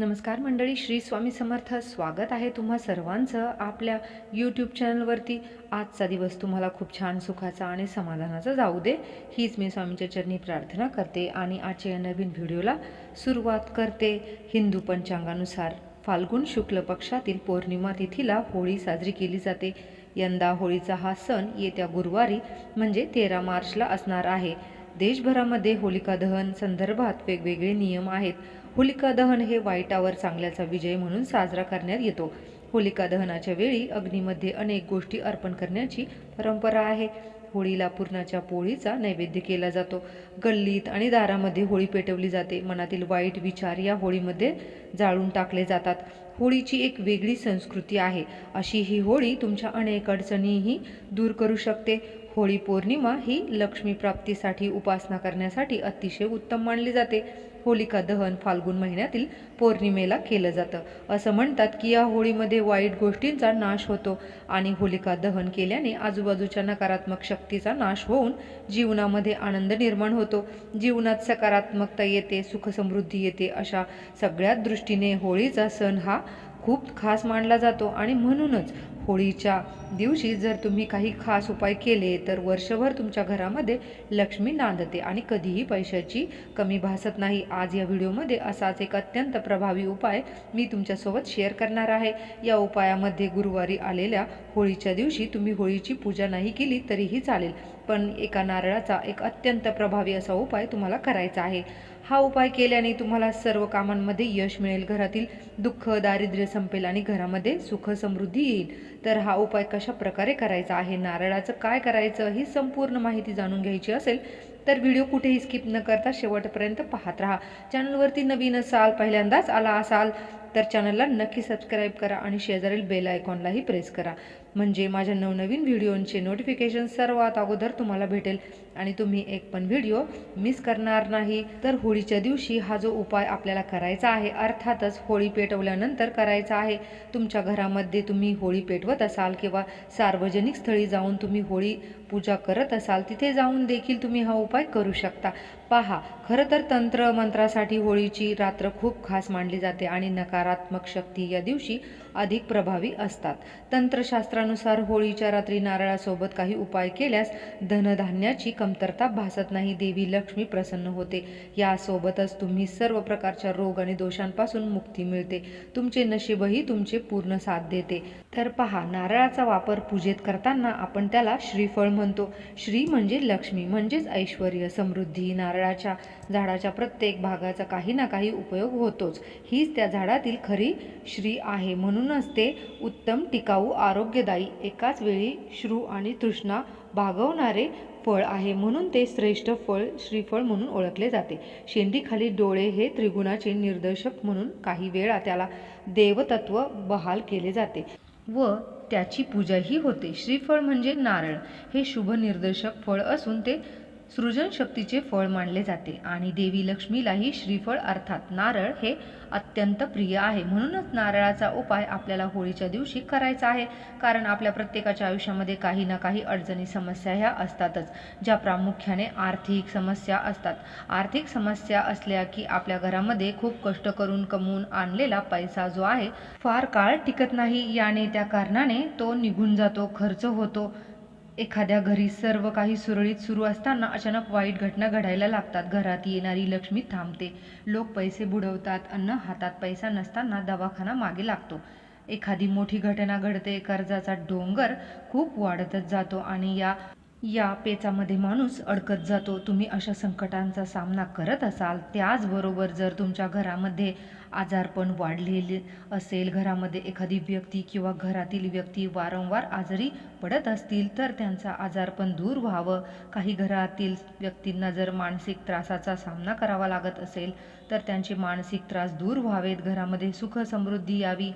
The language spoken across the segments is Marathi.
नमस्कार मंडळी श्री स्वामी समर्थ स्वागत आहे तुम्हा सर्वांचं आपल्या यूट्यूब चॅनलवरती आजचा दिवस तुम्हाला खूप छान सुखाचा आणि समाधानाचा जाऊ दे. हीच मी स्वामीच्या चरणी प्रार्थना करते आणि आजच्या या नवीन व्हिडिओला सुरुवात करते. हिंदू पंचांगानुसार फाल्गुन शुक्ल पक्षातील पौर्णिमा तिथीला होळी साजरी केली जाते. यंदा होळीचा हा सण येत्या गुरुवारी म्हणजे तेरा मार्चला असणार आहे. देशभरामध्ये होलिका दहन संदर्भात वेगवेगळे नियम आहेत. होलिका दहन हे वाईटावर चांगल्याचा विजय म्हणून साजरा करण्यात येतो. होलिका दहनाच्या वेळी अग्नीमध्ये अनेक गोष्टी अर्पण करण्याची परंपरा आहे. होळीला पूर्णाच्या पोळीचा नैवेद्य केला जातो. गल्लीत आणि दारामध्ये होळी पेटवली जाते. मनातील वाईट विचार या होळीमध्ये जाळून टाकले जातात. होळीची एक वेगळी संस्कृती आहे. अशी ही होळी तुमच्या अनेक अडचणीही दूर करू शकते. होळी पौर्णिमा ही लक्ष्मी प्राप्तीसाठी उपासना करण्यासाठी अतिशय उत्तम मानली जाते. होलिका दहन फाल्गुन महिन्यातील पौर्णिमेला केलं जातं. असं म्हणतात की या होळीमध्ये वाईट गोष्टींचा नाश होतो आणि होलिका दहन केल्याने आजूबाजूच्या नकारात्मक शक्तीचा नाश होऊन जीवनामध्ये आनंद निर्माण होतो. जीवनात सकारात्मकता येते सुखसमृद्धी येते अशा सगळ्याच दृष्टीने होळीचा सण हा खूप खास मानला जातो आणि म्हणूनच होळीच्या दिवशी जर तुम्ही काही खास उपाय केले तर वर्षभर तुमच्या घरामध्ये लक्ष्मी नांदते आणि कधीही पैशाची कमी भासत नाही. आज या व्हिडिओमध्ये असाच एक अत्यंत प्रभावी उपाय मी तुमच्यासोबत शेअर करणार आहे. या उपायामध्ये गुरुवारी आलेल्या होळीच्या दिवशी तुम्ही होळीची पूजा नाही केली तरीही चालेल. पण एका नारळाचा एक अत्यंत प्रभावी असा उपाय तुम्हाला करायचा आहे. हा उपाय केल्याने तुम्हाला सर्व कामांमध्ये यश मिळेल. घरातील दुःख दारिद्र्य संपेल आणि घरामध्ये सुख समृद्धी येईल. तर हा उपाय कशा प्रकारे करायचा आहे? नारळाचं काय करायचं? ही संपूर्ण माहिती जाणून घ्यायची असेल तर व्हिडिओ कुठेही स्किप न करता शेवटपर्यंत पाहत राहा. चॅनलवरती नवीन असाल पहिल्यांदाच आला असाल तर चॅनलला नक्की सबस्क्राईब करा आणि शेजारील बेल आयकॉनलाही प्रेस करा. म्हणजे माझ्या नवनवीन व्हिडिओंचे नोटिफिकेशन सर्वात अगोदर तुम्हाला भेटेल. आणि तुम्ही एक पण व्हिडिओ मिस करणार नाही. तर होळीच्या दिवशी हा जो उपाय आपल्याला करायचा आहे अर्थातच होळी पेटवल्यानंतर करायचा आहे. तुमच्या घरामध्ये तुम्ही होळी पेटवत असाल किंवा सार्वजनिक स्थळी जाऊन तुम्ही होळी पूजा करत असाल तिथे जाऊन देखील तुम्ही हा उपाय करू शकता. पहा खरं तर तंत्र मंत्रासाठी होळीची रात्र खूप खास मानली जाते आणि नकारात्मक शक्ती या दिवशी अधिक प्रभावी असतात. तंत्रशास्त्र शास्त्रानुसार होळीच्या रात्री नारळासोबत काही उपाय केल्यास धनधान्याची कमतरता भासत नाही देवी लक्ष्मी प्रसन्न होते. यासोबतच तुम्ही सर्व प्रकारच्या रोग आणि दोषांपासून मुक्ती मिळते. तुमचे नशीबही तुमचे पूर्ण साथ देते. तर पहा नारळाचा वापर पूजेत करताना आपण त्याला श्रीफळ म्हणतो. श्री म्हणजे लक्ष्मी म्हणजेच ऐश्वर समृद्धी. नारळाच्या झाडाच्या प्रत्येक भागाचा काही ना काही उपयोग होतोच. हीच त्या झाडातील खरी श्री आहे. म्हणूनच ते उत्तम टिकाऊ आरोग्यदायी एकाच वेळी श्रू आणि तृष्णा भागवणारे फळ आहे म्हणून ते श्रेष्ठ फळ श्रीफळ म्हणून ओळखले जाते. शेंडीखाली डोळे हे त्रिगुणाचे निर्देशक म्हणून काही वेळा त्याला देवतत्व बहाल केले जाते व त्याची पूजाही होते. श्रीफळ म्हणजे नारळ. हे शुभ निर्देशक फळ असून ते सृजनशक्तीचे फळ मानले जाते आणि देवी लक्ष्मीलाही श्रीफळ अर्थात नारळ हे अत्यंत प्रिय आहे. म्हणूनच नारळाचा उपाय आपल्याला होळीच्या दिवशी करायचा आहे. कारण आपल्या प्रत्येकाच्या आयुष्यामध्ये काही ना काही अडचणी समस्या ह्या असतातच ज्या प्रामुख्याने आर्थिक समस्या असतात. आर्थिक समस्या असल्या की आपल्या घरामध्ये खूप कष्ट करून कमवून आणलेला पैसा जो आहे फार काळ टिकत नाही. याने त्या कारणाने तो निघून जातो खर्च होतो. एखाद्या घरी सर्व काही सुरळीत सुरू असताना अचानक वाईट घटना घडायला लागतात. घरात येणारी लक्ष्मी थांबते. लोक पैसे बुडवतात. अन्न हातात पैसा नसताना दवाखाना मागे लागतो. एखादी मोठी घटना घडते. कर्जाचा डोंगर खूप वाढतच जातो आणि या या पेचामध्ये माणूस अडकत जातो. तुम्ही अशा संकटांचा सामना करत असाल त्याचबरोबर जर तुमच्या घरामध्ये आजारपण वाढलेले असेल घरामध्ये एखादी व्यक्ती किंवा घरातील व्यक्ती वारंवार आजारी पडत असतील तर त्यांचा आजारपण दूर व्हावं. काही घरातील व्यक्तींना जर मानसिक त्रासाचा सामना करावा लागत असेल तर त्यांचे मानसिक त्रास दूर व्हावेत. घरामध्ये सुख समृद्धी यावी.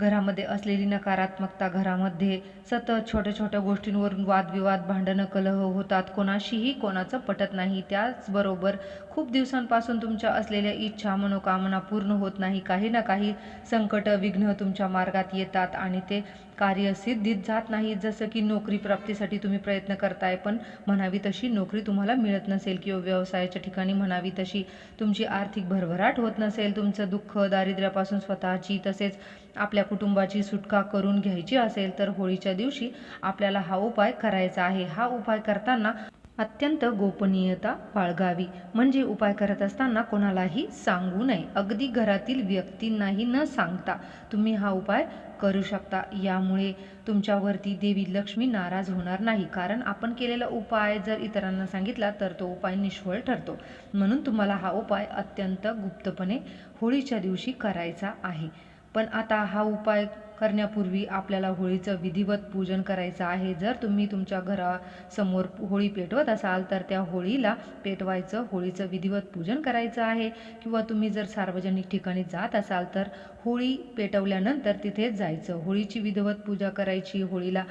घरामध्ये असलेली नकारात्मकता घरामध्ये सतत छोट्या छोट्या गोष्टींवरून वादविवाद भांडणं कलह होतात. कोणाशीही कोणाचं पटत नाही. त्याचबरोबर खूप दिवसांपासून तुमच्या असलेल्या इच्छा मनोकामना पूर्ण होत नाही. काही ना काही संकट विघ्न तुमच्या मार्गात येतात आणि ते कार्य सिद्धीत जात नाही. जसं की नोकरी प्राप्तीसाठी तुम्ही प्रयत्न करताय पण म्हणावी तशी नोकरी तुम्हाला मिळत नसेल किंवा व्यवसायाच्या ठिकाणी म्हणावी तशी तुमची आर्थिक भरभराट होत नसेल. तुमचं दुःख दारिद्र्यापासून स्वतःची तसेच आपल्या कुटुंबाची सुटका करून घ्यायची असेल तर होळीच्या दिवशी आपल्याला हा उपाय करायचा आहे. हा उपाय करताना अत्यंत गोपनीयता बाळगावी. म्हणजे उपाय करत असताना कोणालाही सांगू नये. अगदी घरातील व्यक्तींनाही न सांगता तुम्ही हा उपाय करू शकता. यामुळे तुमच्यावरती देवी लक्ष्मी नाराज होणार नाही. कारण आपण केलेला उपाय जर इतरांना सांगितला तर तो उपाय निष्फळ ठरतो. म्हणून तुम्हाला हा उपाय अत्यंत गुप्तपणे होळीच्या दिवशी करायचा आहे. पण आता हा उपाय करण्यापूर्वी आपल्याला होळीचं विधिवत पूजन करायचं आहे. जर तुम्ही तुमच्या घरासमोर होळी पेटवत असाल तर त्या होळीला पेटवायचं होळीचं विधिवत पूजन करायचं आहे. किंवा तुम्ही जर सार्वजनिक ठिकाणी जात असाल तर होळी पेटवल्यानंतर तिथेच जायचं. होळीची विधिवत पूजा करायची होळीला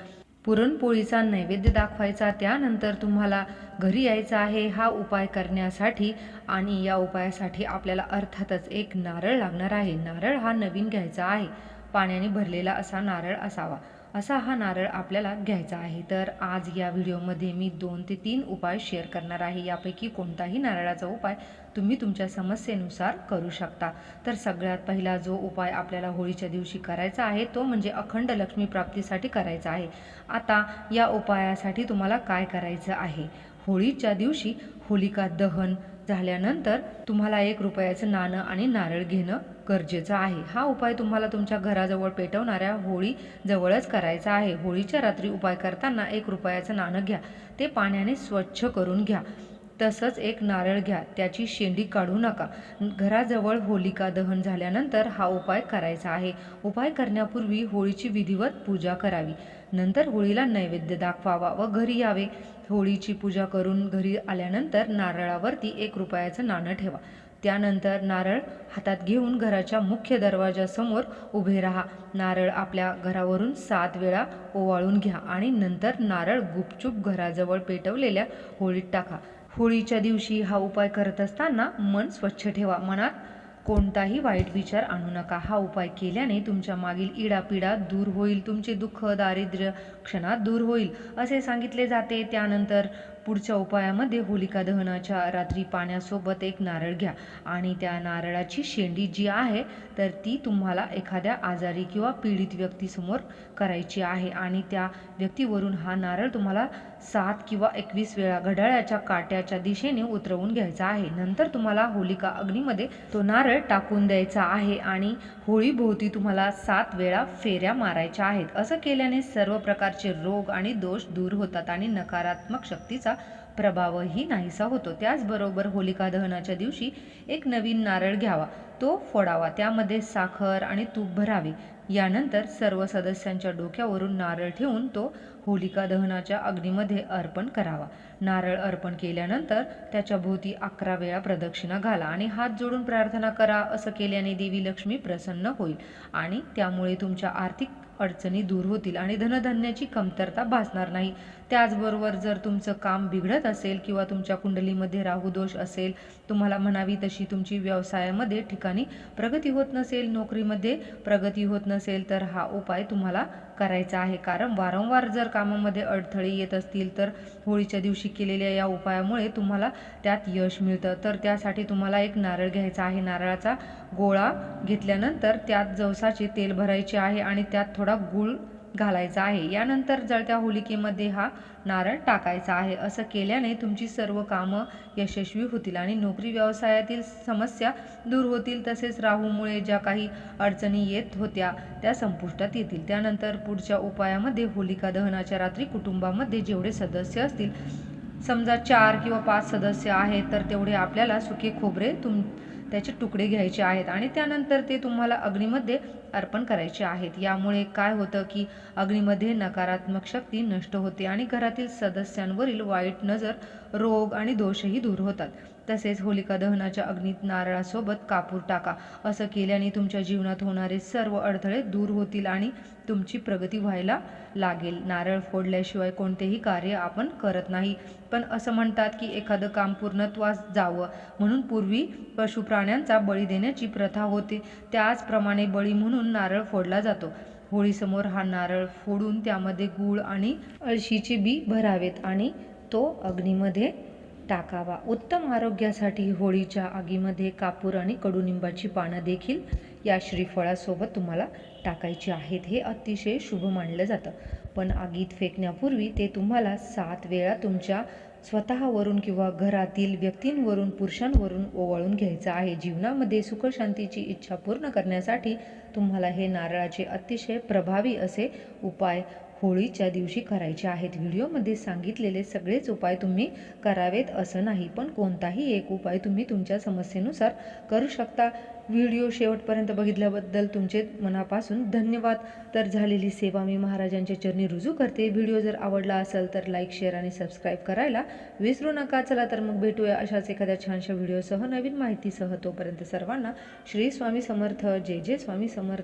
पुरणपोळीचा नैवेद्य दाखवायचा त्यानंतर तुम्हाला घरी यायचं आहे. हा उपाय करण्यासाठी आणि या उपायासाठी आपल्याला अर्थातच एक नारळ लागणार आहे. नारळ हा नवीन घ्यायचा आहे. पाण्याने भरलेला असा नारळ असावा. असा हा नारळ आपल्याला घ्यायचा आहे. तर आज या व्हिडिओमध्ये मी दोन ते तीन उपाय शेअर करणार आहे. यापैकी कोणताही नारळाचा उपाय तुम्ही तुमच्या समस्येनुसार करू शकता. तर सगळ्यात पहिला जो उपाय आपल्याला होळीच्या दिवशी करायचा आहे तो म्हणजे अखंड लक्ष्मी प्राप्तीसाठी करायचा आहे. आता या उपायासाठी तुम्हाला काय करायचं आहे? होळीच्या दिवशी होलिका दहन झाल्यानंतर तुम्हाला एक रुपयाचं नाणं आणि नारळ घेणं गरजेचं आहे. हा उपाय तुम्हाला तुमच्या घराजवळ पेटवणाऱ्या होळी जवळच करायचा आहे. होळीच्या रात्री उपाय करताना एक रुपयाचं नाणं घ्या. ते पाण्याने स्वच्छ करून घ्या. तसंच एक नारळ घ्या त्याची शेंडी काढू नका. घराजवळ होलिका दहन झाल्यानंतर हा उपाय करायचा आहे. उपाय करण्यापूर्वी होळीची विधिवत पूजा करावी. नंतर होळीला नैवेद्य दाखवावा व घरी यावे. होळीची पूजा करून घरी आल्यानंतर नारळावरती एक रुपयाचं नाणं ठेवा. त्यानंतर नारळ हातात घेऊन घराच्या मुख्य दरवाजासमोर उभे राहा. नारळ आपल्या घरावरून सात वेळा ओवाळून घ्या आणि नंतर नारळ गुपचूप घराजवळ पेटवलेल्या होळीत टाका. होळीच्या दिवशी हा उपाय करत असताना मन स्वच्छ ठेवा. मनात कोणताही वाईट विचार आणू नका. हा उपाय केल्याने तुमच्या मागील इडापिडा दूर होईल. तुमचे दुःख दारिद्र्य क्षणात दूर होईल असे सांगितले जाते. त्यानंतर पुढच्या उपायामध्ये होलिका दहनाच्या रात्री पाण्यासोबत एक नारळ घ्या आणि त्या नारळाची शेंडी जी आहे तर ती तुम्हाला एखाद्या आजारी किंवा पीडित व्यक्तीसमोर करायची आहे आणि त्या व्यक्तीवरून हा नारळ तुम्हाला सात किंवा एकवीस वेळा घड्याळाच्या काट्याच्या दिशेने उतरवून घ्यायचा आहे. नंतर तुम्हाला होलिका अग्नीमध्ये तो नारळ टाकून द्यायचा आहे आणि होळीभोवती तुम्हाला सात वेळा फेऱ्या मारायच्या आहेत. असं केल्याने सर्व प्रकारचे रोग आणि दोष दूर होतात आणि नकारात्मक शक्तीचा प्रभावही नाहीसा होतो. त्याचबरोबर होलिका दहनाच्या दिवशी एक नवीन नारळ घ्यावा. तो फोडावा. त्यामध्ये साखर आणि तूप भरावे. यानंतर सर्व सदस्यांच्या डोक्यावरून नारळ ठेवून तो होलिका दहनाच्या अग्नीमध्ये अर्पण करावा. नारळ अर्पण केल्यानंतर त्याच्या भोवती अकरा वेळा प्रदक्षिणा घाला आणि हात जोडून प्रार्थना करा असं केल्याने देवी लक्ष्मी प्रसन्न होईल. आणि त्यामुळे तुमच्या आर्थिक अडचणी दूर होतील आणि धनधान्याची कमतरता भासणार नाही. त्याचबरोबर जर तुमचं काम बिघडत असेल किंवा तुमच्या कुंडलीमध्ये राहुदोष असेल तुम्हाला म्हणावी तशी तुमची व्यवसायामध्ये ठिकाणी प्रगती होत नसेल नोकरीमध्ये प्रगती होत नसेल तर हा उपाय तुम्हाला करायचा आहे. कारण वारंवार जर कामामध्ये अडथळे येत असतील तर होळीच्या दिवशी केलेल्या या उपायामुळे तुम्हाला त्यात यश मिळतं. तर त्यासाठी तुम्हाला एक नारळ घ्यायचा आहे. नारळाचा गोळा घेतल्यानंतर त्यात जवसाचे तेल भरायचे आहे आणि त्यात थोडा गूळ घालायचा आहे. यानंतर जळत्या होलिकेमध्ये हा नारळ टाकायचा आहे. असं केल्याने तुमची सर्व कामं यशस्वी होतील आणि नोकरी व्यवसायातील समस्या दूर होतील. तसेच राहूमुळे ज्या काही अडचणी येत होत्या त्या संपुष्टात येतील. त्यानंतर पुढच्या उपायामध्ये होलिका दहनाच्या रात्री कुटुंबामध्ये जेवढे सदस्य असतील समजा चार किंवा पाच सदस्य आहेत तर तेवढे आपल्याला सुके खोबरे तुम त्याचे तुकडे घ्यायचे आहेत. आणि त्यानंतर ते तुम्हाला अग्नीमध्ये अर्पण करायचे आहेत. यामुळे काय होतं की अग्नीमध्ये नकारात्मक शक्ती नष्ट होते आणि घरातील सदस्यांवरील वाईट नजर रोग आणि दोषही दूर होतात. तसेच होलिका दहनाच्या अग्नीत नारळासोबत कापूर टाका. असं केल्याने तुमच्या जीवनात होणारे सर्व अडथळे दूर होतील आणि तुमची प्रगती व्हायला लागेल. नारळ फोडल्याशिवाय कोणतेही कार्य आपण करत नाही. पण असं म्हणतात की एखादं काम पूर्णत्वास जावं. म्हणून पूर्वी पशुप्राण्यांचा बळी देण्याची प्रथा होती. त्याचप्रमाणे बळी म्हणून म्हणून नारळ फोडला जातो. होळीसमोर हा नारळ फोडून त्यामध्ये गूळ आणि अळशीचे बी भरावेत आणि तो अग्नीमध्ये टाकावा. उत्तम आरोग्यासाठी होळीच्या आगीमध्ये कापूर आणि कडुनिंबाची पानं देखील या श्रीफळासोबत तुम्हाला टाकायची आहेत. हे अतिशय शुभ मानलं जातं. पण आगीत फेकण्यापूर्वी ते तुम्हाला सात वेळा तुमच्या स्वतःवरून किंवा घरातील व्यक्तींवरून पुरुषांवरून ओवाळून घ्यायचं आहे. जीवनामध्ये सुखशांतीची इच्छा पूर्ण करण्यासाठी तुम्हाला हे नारळाचे अतिशय प्रभावी असे उपाय होळीच्या दिवशी करायचे आहेत. व्हिडिओमध्ये सांगितलेले सगळेच उपाय तुम्ही करावेत असं नाही पण कोणताही एक उपाय तुम्ही तुमच्या समस्येनुसार करू शकता. व्हिडिओ शेवटपर्यंत बघितल्याबद्दल तुमचे मनापासून धन्यवाद. तर झालेली सेवा मी महाराजांच्या चरणी रुजू करते. व्हिडिओ जर आवडला असेल तर लाईक शेअर आणि सबस्क्राईब करायला विसरू नका. चला तर मग भेटूया अशाच एखाद्या छानशा व्हिडिओसह नवीन माहितीसह. तोपर्यंत सर्वांना श्री स्वामी समर्थ. जय जय स्वामी समर्थ.